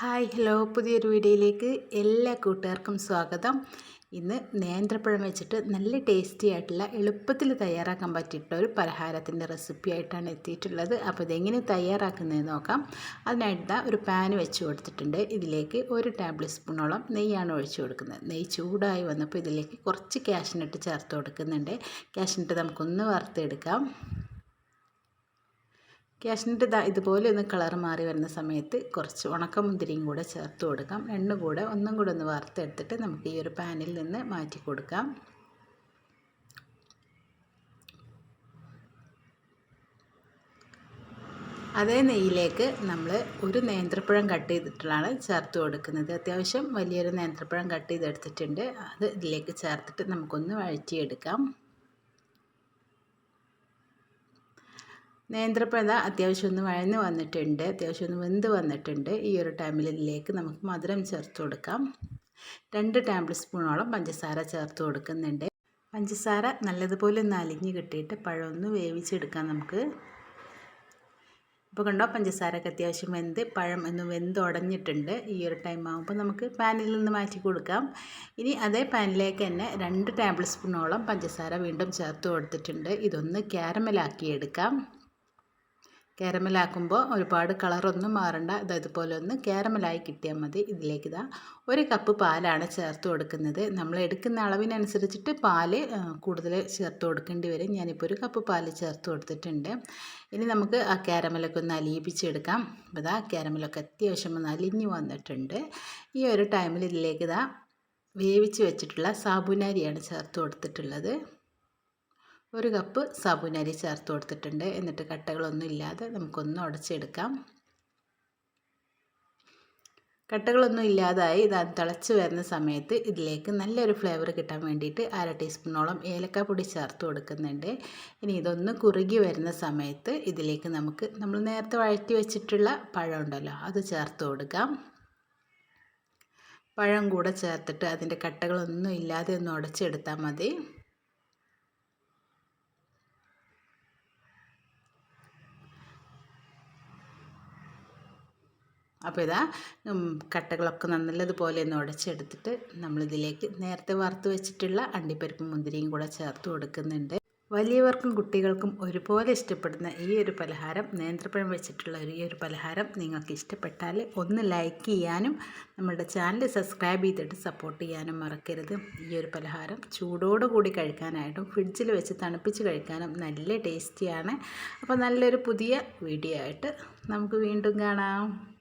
Hi hello. പുതിയൊരു വീഡിയോയിലേക്ക് എല്ലാ കൂട്ടുകാർക്കും സ്വാഗതം. ഇന്ന് നേന്ത്രപ്പഴം വെച്ചിട്ട് നല്ല ടേസ്റ്റി ആയിട്ടുള്ള എളുപ്പത്തിൽ തയ്യാറാക്കാൻ പറ്റിയിട്ടുള്ള ഒരു പലഹാരത്തിന്റെ റെസിപ്പി ആയിട്ടാണ് എത്തിയിട്ടുള്ളത്. അപ്പോൾ ഇതെങ്ങനെ തയ്യാറാക്കുന്നത് നോക്കാം. അതിനായിട്ട് ഒരു പാൻ വെച്ച് കൊടുത്തിട്ടുണ്ട്. ഇതിലേക്ക് ഒരു ടേബിൾ സ്പൂണോളം നെയ്യാണ് ഒഴിച്ചു കൊടുക്കുന്നത്. നെയ്യ് ചൂടായി വന്നപ്പോൾ ഇതിലേക്ക് കുറച്ച് ക്യാഷിനിട്ട് ചേർത്ത് കൊടുക്കുന്നുണ്ട്. ക്യാഷിനിട്ട് നമുക്കൊന്ന് വറുത്തെടുക്കാം. ക്യാഷ്നട്ട് ഇതാ ഇതുപോലെ ഒന്ന് കളർ മാറി വരുന്ന സമയത്ത് കുറച്ച് ഉണക്കമുന്തിരിയും കൂടെ ചേർത്ത് കൊടുക്കാം. രണ്ടും കൂടെ ഒന്നും കൂടെ ഒന്ന് വറുത്തെടുത്തിട്ട് നമുക്ക് ഈ ഒരു പാനിൽ നിന്ന് മാറ്റി കൊടുക്കാം. അതേ നെയ്യിലേക്ക് നമ്മൾ ഒരു നേന്ത്രപ്പഴം കട്ട് ചെയ്തിട്ടുള്ളതാണ് ചേർത്ത് കൊടുക്കുന്നത്. അത്യാവശ്യം വലിയൊരു നേന്ത്രപ്പഴം കട്ട് ചെയ്തെടുത്തിട്ടുണ്ട്. അത് ഇതിലേക്ക് ചേർത്തിട്ട് നമുക്കൊന്ന് വഴറ്റിയെടുക്കാം. നേന്ത്രപ്പഴ അത്യാവശ്യം ഒന്ന് വഴന്ന് വന്നിട്ടുണ്ട് അത്യാവശ്യം ഒന്ന് വെന്ത് വന്നിട്ടുണ്ട്. ഈ ഒരു ടൈമിൽ ഇതിലേക്ക് നമുക്ക് മധുരം ചേർത്ത് കൊടുക്കാം. രണ്ട് ടേബിൾ സ്പൂണോളം പഞ്ചസാര ചേർത്ത് കൊടുക്കുന്നുണ്ട്. പഞ്ചസാര നല്ലതുപോലെ ഒന്ന് അലിഞ്ഞ് കിട്ടിയിട്ട് പഴം ഒന്ന് വേവിച്ചെടുക്കാം നമുക്ക്. ഇപ്പോൾ കണ്ടോ പഞ്ചസാരക്ക് അത്യാവശ്യം വെന്ത് പഴം ഒന്ന് വെന്ത് ഉടഞ്ഞിട്ടുണ്ട്. ഈ ഒരു ടൈം ആകുമ്പോൾ നമുക്ക് പാനിൽ നിന്ന് മാറ്റി കൊടുക്കാം. ഇനി അതേ പാനിലേക്ക് തന്നെ രണ്ട് ടേബിൾ സ്പൂണോളം പഞ്ചസാര വീണ്ടും ചേർത്ത് കൊടുത്തിട്ടുണ്ട്. ഇതൊന്ന് ക്യാരമലാക്കി എടുക്കാം. കാരമലാക്കുമ്പോൾ ഒരുപാട് കളറൊന്നും മാറണ്ട. ഇത് ഇതുപോലെ ഒന്ന് കാരമലായി കിട്ടിയാൽ മതി. ഇതിലേക്ക് ഇതാ ഒരു കപ്പ് പാലാണ് ചേർത്ത് കൊടുക്കുന്നത്. നമ്മൾ എടുക്കുന്ന അളവിനനുസരിച്ചിട്ട് പാൽ കൂടുതൽ ചേർത്ത് കൊടുക്കേണ്ടി വരും. ഞാനിപ്പോൾ ഒരു കപ്പ് പാൽ ചേർത്ത് കൊടുത്തിട്ടുണ്ട്. ഇനി നമുക്ക് ആ കാരമലൊക്കെ ഒന്ന് അലിയിപ്പിച്ചെടുക്കാം. അപ്പോൾ ഇതാ കാരമലൊക്കെ അത്യാവശ്യം ഒന്ന് അലിഞ്ഞു വന്നിട്ടുണ്ട്. ഈ ഒരു ടൈമിൽ ഇതിലേക്ക് ഇതാ വേവിച്ച് വെച്ചിട്ടുള്ള സാബുനാരിയാണ് ചേർത്ത് കൊടുത്തിട്ടുള്ളത്. ഒരു കപ്പ് സാബുനരി ചേർത്ത് കൊടുത്തിട്ടുണ്ട്. എന്നിട്ട് കട്ടകളൊന്നും ഇല്ലാതെ നമുക്കൊന്ന് ഉടച്ചെടുക്കാം. കട്ടകളൊന്നും ഇല്ലാതായി. ഇത് തിളച്ച് വരുന്ന സമയത്ത് ഇതിലേക്ക് നല്ലൊരു ഫ്ലേവർ കിട്ടാൻ വേണ്ടിയിട്ട് അര ടീസ്പൂണോളം ഏലക്കാപ്പൊടി ചേർത്ത് കൊടുക്കുന്നുണ്ട്. ഇനി ഇതൊന്ന് കുറുകി വരുന്ന സമയത്ത് ഇതിലേക്ക് നമുക്ക് നമ്മൾ നേരത്തെ വഴറ്റി വെച്ചിട്ടുള്ള പഴം ഉണ്ടല്ലോ അത് ചേർത്ത് കൊടുക്കാം. പഴം കൂടെ ചേർത്തിട്ട് അതിന്റെ കട്ടകളൊന്നും ഇല്ലാതെ ഒന്ന് ഉടച്ചെടുത്താൽ മതി. അപ്പോൾ ഇതാ കട്ടകളൊക്കെ നല്ലതുപോലെ ഒന്ന് ഉടച്ചെടുത്തിട്ട് നമ്മളിതിലേക്ക് നേരത്തെ വറുത്ത് വെച്ചിട്ടുള്ള അണ്ടിപ്പരിപ്പും മുന്തിരിയും കൂടെ ചേർത്ത് കൊടുക്കുന്നുണ്ട്. വലിയവർക്കും കുട്ടികൾക്കും ഒരുപോലെ ഇഷ്ടപ്പെടുന്ന ഈ ഒരു പലഹാരം നേന്ത്രപ്പഴം വെച്ചിട്ടുള്ള ഈ ഒരു പലഹാരം നിങ്ങൾക്ക് ഇഷ്ടപ്പെട്ടാൽ ഒന്ന് ലൈക്ക് ചെയ്യാനും നമ്മുടെ ചാനൽ സബ്സ്ക്രൈബ് ചെയ്തിട്ട് സപ്പോർട്ട് ചെയ്യാനും മറക്കരുത്. ഈ ഒരു പലഹാരം ചൂടോടുകൂടി കഴിക്കാനായിട്ടും ഫ്രിഡ്ജിൽ വെച്ച് തണുപ്പിച്ച് കഴിക്കാനും നല്ല ടേസ്റ്റിയാണ്. അപ്പോൾ നല്ലൊരു പുതിയ വീഡിയോ ആയിട്ട് നമുക്ക് വീണ്ടും കാണാം.